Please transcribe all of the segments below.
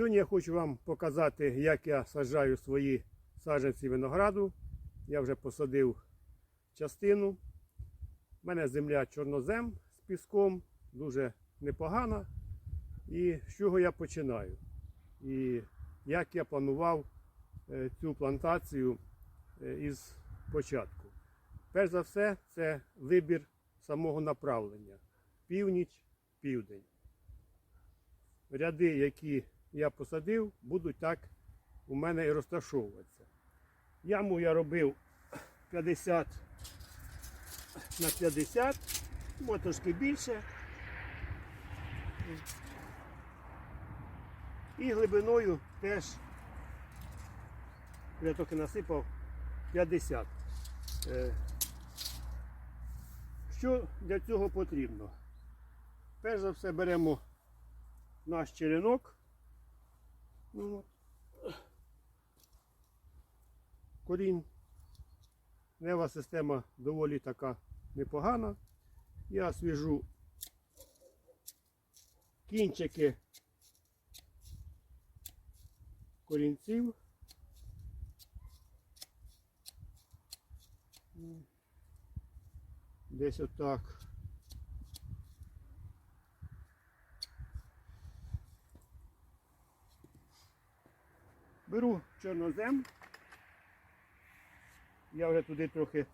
Сьогодні я хочу вам показати, як я саджаю свої саджанці винограду. Я вже посадив частину. У мене земля чорнозем з піском, дуже непогана. І з чого я починаю? І як я планував е, цю плантацію е, із початку. Перш за все, це вибір самого направлення. Північ, південь. Ряди, які я посадив, будуть так у мене і розташовуватися. Яму я робив 50 на 50, може трошки більше. І глибиною теж я трохи насипав 50. Е, Що для цього потрібно? Перш за все беремо наш черенок. Ну. Корінь. Нева система доволі така непогана. Я свіжу кінчики корінців. Десь отак. Беру чорнозем. Я вже туди трохи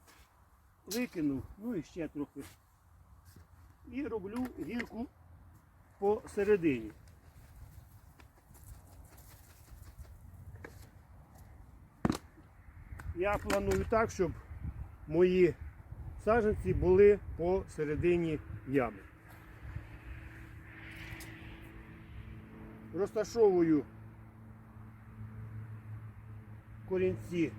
викинув, ну і ще трохи. І роблю гірку посередині. Я планую так, щоб мої саджанці були посередині ями. Розташовую корінці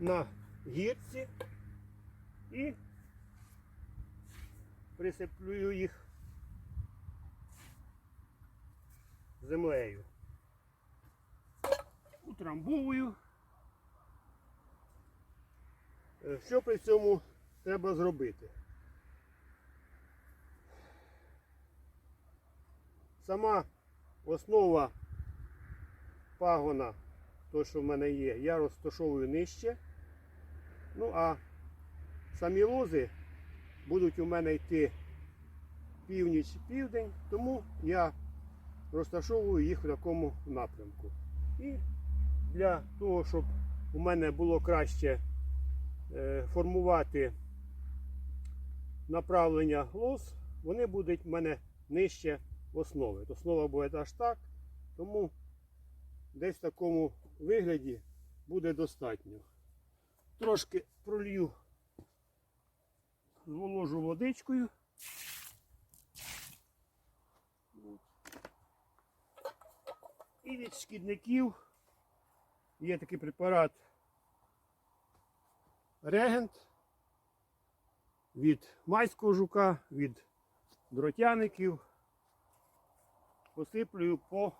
на гірці і присиплюю їх землею. Утрамбовую. Е, Що при цьому треба зробити? Сама основа пагона, то що в мене є, я розташовую нижче. Ну а самі лози будуть у мене йти північ-південь, тому я розташовую їх в такому напрямку. І для того, щоб у мене було краще е, формувати направлення лоз, вони будуть в мене нижче основи. Основа буде аж так, тому десь в такому вигляді буде достатньо. Трошки пролью зволожу водичкою. І від шкідників є такий препарат регент від майського жука, від дротяників. Посиплюю по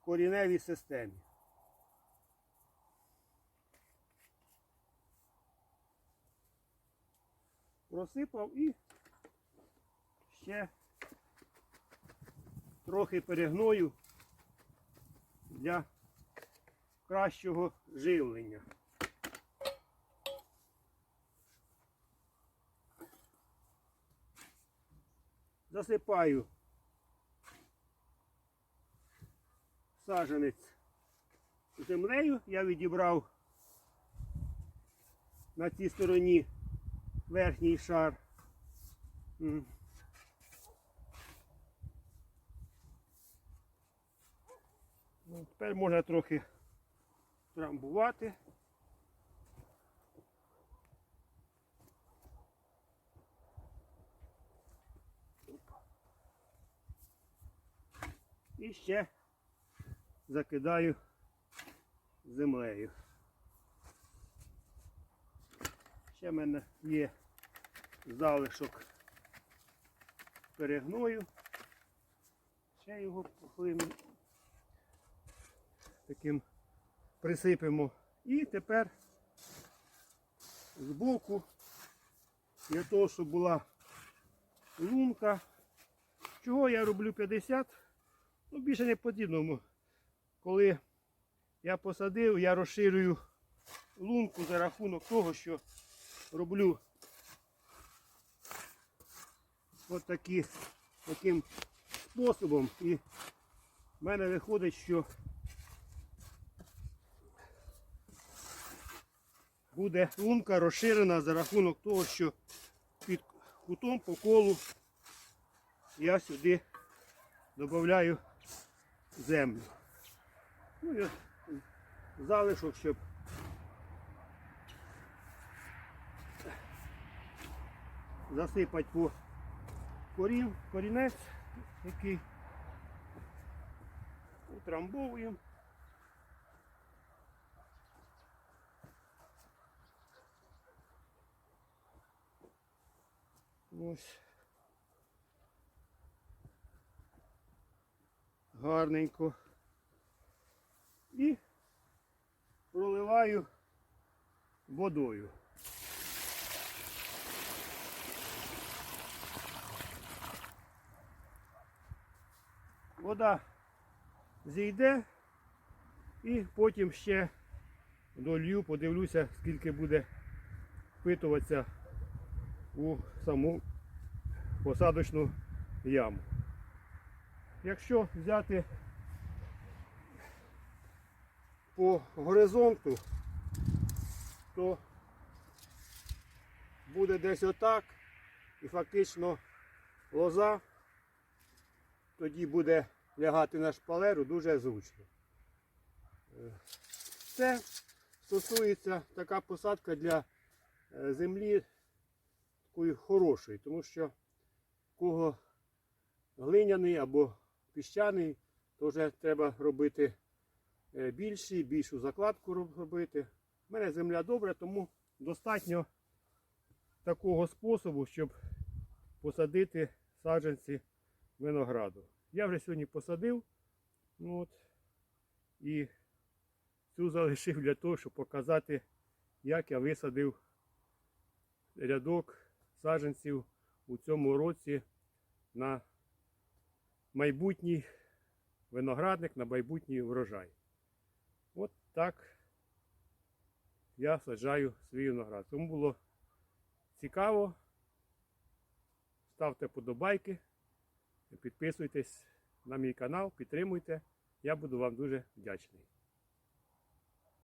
коріневій системі. Просипав і ще трохи перегною для кращого живлення. Засипаю саженець землею. Я відібрав на цій стороні верхній шар. Ну, Тепер можна трохи трамбувати. І ще закидаю землею. Ще в мене є залишок перегною. Ще його похлину таким присипемо. І тепер збоку, для того, щоб була лунка, Чого я роблю 50? Ну, більше не потрібно. Коли я посадив, я розширюю лунку за рахунок того, що роблю от такі, таким способом. І в мене виходить, що буде лунка розширена за рахунок того, що під кутом по колу я сюди додаю землю. Ну, і залишок, щоб засипати по корін, корінець, який утрамбовуємо. Ось. Гарненько. І проливаю водою. Вода зійде і потім ще долью, подивлюся, скільки буде впитуватися у саму посадочну яму. Якщо взяти по горизонту, то буде десь отак і фактично лоза тоді буде лягати на шпалеру дуже зручно. Е, Це стосується така посадка для е, землі такої хорошої, тому що кого глиняний або піщаний, то вже треба робити більші, більшу закладку робити. У мене земля добра, тому достатньо такого способу, щоб посадити саджанці винограду. Я вже сьогодні посадив ну от, і цю залишив для того, щоб показати, як я висадив рядок саджанців у цьому році на майбутній виноградник, на майбутній врожай. Так я саджаю свій виноград. Тому було цікаво. Ставте подобайки, підписуйтесь на мій канал, підтримуйте. Я буду вам дуже вдячний.